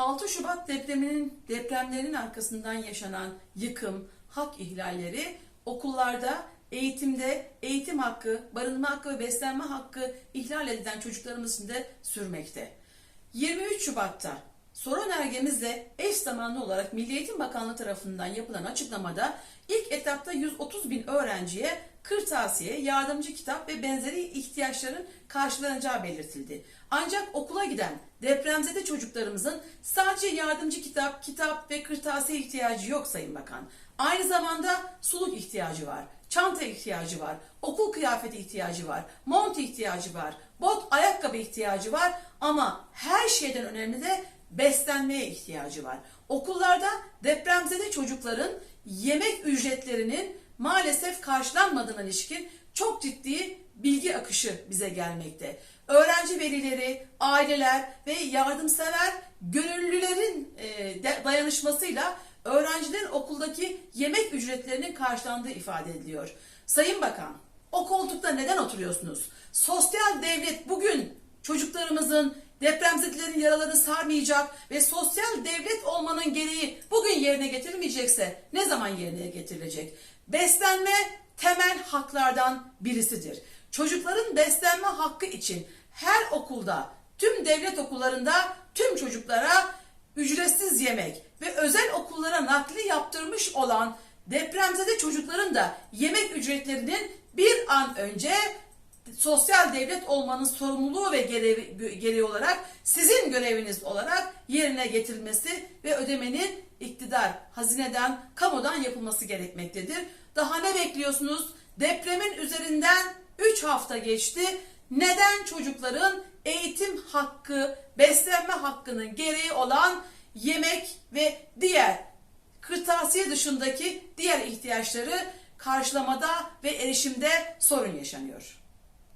6 Şubat depreminin depremlerinin arkasından yaşanan yıkım, hak ihlalleri okullarda, eğitimde, eğitim hakkı, barınma hakkı ve beslenme hakkı ihlal edilen çocuklarımız için de sürmekte. 23 Şubat'ta soru önergemizle eş zamanlı olarak Milli Eğitim Bakanlığı tarafından yapılan açıklamada ilk etapta 130 bin öğrenciye kırtasiye, yardımcı kitap ve benzeri ihtiyaçların karşılanacağı belirtildi. Ancak okula giden depremzede çocuklarımızın sadece yardımcı kitap, kitap ve kırtasiye ihtiyacı yok Sayın Bakan. Aynı zamanda suluk ihtiyacı var, çanta ihtiyacı var, okul kıyafeti ihtiyacı var, mont ihtiyacı var, bot ayakkabı ihtiyacı var ama her şeyden önemli de beslenmeye ihtiyacı var. Okullarda depremzede çocukların yemek ücretlerinin maalesef karşılanmadığına ilişkin çok ciddi bilgi akışı bize gelmekte. Öğrenci velileri, aileler ve yardımsever gönüllülerin e, dayanışmasıyla öğrencilerin okuldaki yemek ücretlerinin karşılandığı ifade ediliyor. Sayın Bakan, o koltukta neden oturuyorsunuz? Sosyal devlet bugün çocuklarımızın depremzedelerin yaralarını sarmayacak ve sosyal devlet olmanın gereği bugün yerine getirilmeyecekse ne zaman yerine getirilecek? Beslenme temel haklardan birisidir. Çocukların beslenme hakkı için her okulda, tüm devlet okullarında tüm çocuklara ücretsiz yemek ve özel okullara nakli yaptırmış olan depremzede çocukların da yemek ücretlerinin bir an önce sosyal devlet olmanın sorumluluğu ve gerevi, gereği olarak sizin göreviniz olarak yerine getirilmesi ve ödemenin iktidar, hazineden, kamudan yapılması gerekmektedir. Daha ne bekliyorsunuz? Depremin üzerinden 3 hafta geçti. Neden çocukların eğitim hakkı, beslenme hakkının gereği olan yemek ve diğer kırtasiye dışındaki diğer ihtiyaçları karşılamada ve erişimde sorun yaşanıyor?